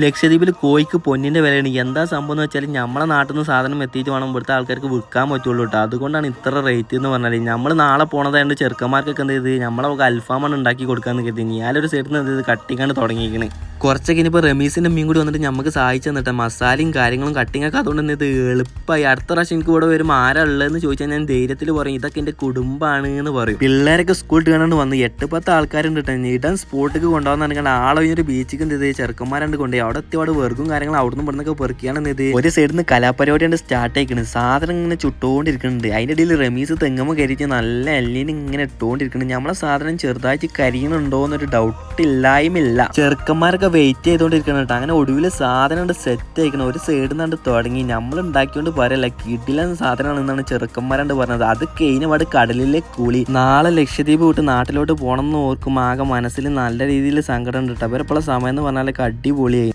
ലക്ഷദ്വീപിൽ കോഴിക്ക് പൊന്നിന്റെ വിലയാണ്. എന്താ സംഭവം എന്ന് വെച്ചാൽ നമ്മുടെ നാട്ടിൽ നിന്ന് സാധനം എത്തിയിട്ട് വേണം ഇവിടുത്തെ ആൾക്കാർക്ക് വിൽക്കാൻ പറ്റുള്ളൂ കേട്ടോ അതുകൊണ്ടാണ് ഇത്ര റേറ്റ് എന്ന് പറഞ്ഞാൽ നമ്മൾ നാളെ പോണതായത് ചെറുക്കന്മാർക്കൊക്കെ എന്ത് ചെയ്ത്? നമ്മളെ അൽഫാമാണ് ഉണ്ടാക്കി കൊടുക്കാമെന്ന് കരുതി. ഞാനൊരു സൈഡിൽ നിന്ന് എന്ത് ചെയ്ത്? കട്ടിങ്ങാണ് തുടങ്ങിയിരിക്കണേ കുറച്ചൊക്കെ ഇനിയിപ്പോൾ റമീസിന്റെ മീൻ കൂടി വന്നിട്ട് നമുക്ക് സഹായിച്ചു തന്നിട്ട് മസാലയും കാര്യങ്ങളും കട്ടിങ് ഒക്കെ അതുകൊണ്ട് തന്നെ ഇത് എളുപ്പമായി അടുത്ത പ്രാവശ്യം എനിക്ക് ഇവിടെ വരുമ്പോൾ ആരാ ഉള്ളതെന്ന് ചോദിച്ചാൽ ഞാൻ ധൈര്യത്തിൽ പറയും ഇതൊക്കെ എന്റെ കുടുംബമാണ് എന്ന് പറയും. പിള്ളേരൊക്കെ സ്കൂൾ കാണാണ്ട് വന്ന് എട്ട് പത്ത് ആൾക്കാരുണ്ട് കേട്ടോ ഇടാൻ സ്പോട്ടിക്ക് കൊണ്ടുപോകാൻ ആളെ കഴിഞ്ഞൊരു ബീച്ചിക്ക് എന്ത് ചെറുക്കന്മാരുണ്ട് കൊണ്ടുപോയി അവിടെ എത്തിയോടെ വെറുക്കും കാര്യങ്ങളും അവിടെ നിന്ന് ഇവിടുന്നൊക്കെ പെറുക്കിയാണ് ഇത് ഒരു സൈഡിൽ നിന്ന് കലാപരിപാടിയാണ് സ്റ്റാർട്ട് ആയിക്കുന്നത് സാധനം ഇങ്ങനെ ചുട്ടുകൊണ്ടിരിക്കുന്നുണ്ട് അതിന്റെ ഇടയിൽ റമീസ് തെങ്ങമ്മ കരിച്ച് നല്ല എല്ലിന് ഇങ്ങനെ ഇട്ടുകൊണ്ടിരിക്കുന്നുണ്ട് നമ്മളെ സാധനം ചെറുതായിട്ട് കരിയുന്നുണ്ടോ എന്നൊരു ഡൗട്ട് ഇല്ലായ്മില്ല ചെറുക്കന്മാരൊക്കെ വെയിറ്റ് ചെയ്തുകൊണ്ടിരിക്കണം കേട്ടോ. അങ്ങനെ ഒടുവിൽ സാധനം ഉണ്ട് സെറ്റ് ആയിക്കണം. ഒരു സൈഡിൽ നിന്നാണ്ട് തുടങ്ങി. നമ്മൾ ഉണ്ടാക്കിക്കൊണ്ട് പറയല്ല കിടിലെന്ന സാധനമാണെന്നാണ് ചെറുക്കന്മാരണ്ട് പറഞ്ഞത്. അത് കഴിഞ്ഞപാട് കടലിലെ കൂളി. നാളെ ലക്ഷദ്വീപ് വിട്ട് നാട്ടിലോട്ട് പോകണം എന്ന് ഓർക്കും. ആകെ മനസ്സിൽ നല്ല രീതിയിൽ സങ്കടം ഉണ്ട് കേട്ടോ. അവരെപ്പോഴുള്ള സമയം എന്ന് പറഞ്ഞാൽ അടിപൊളിയായി.